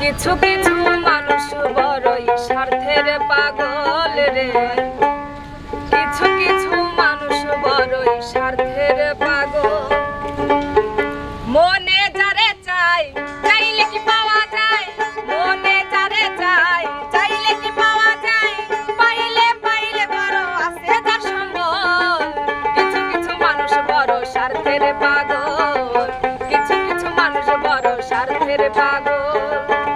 কিছু কিছু মানুষ বড়ই স্বার্থের পাগল রে। কিছু কিছু পাগল।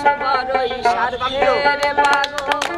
সবরই সার পাগো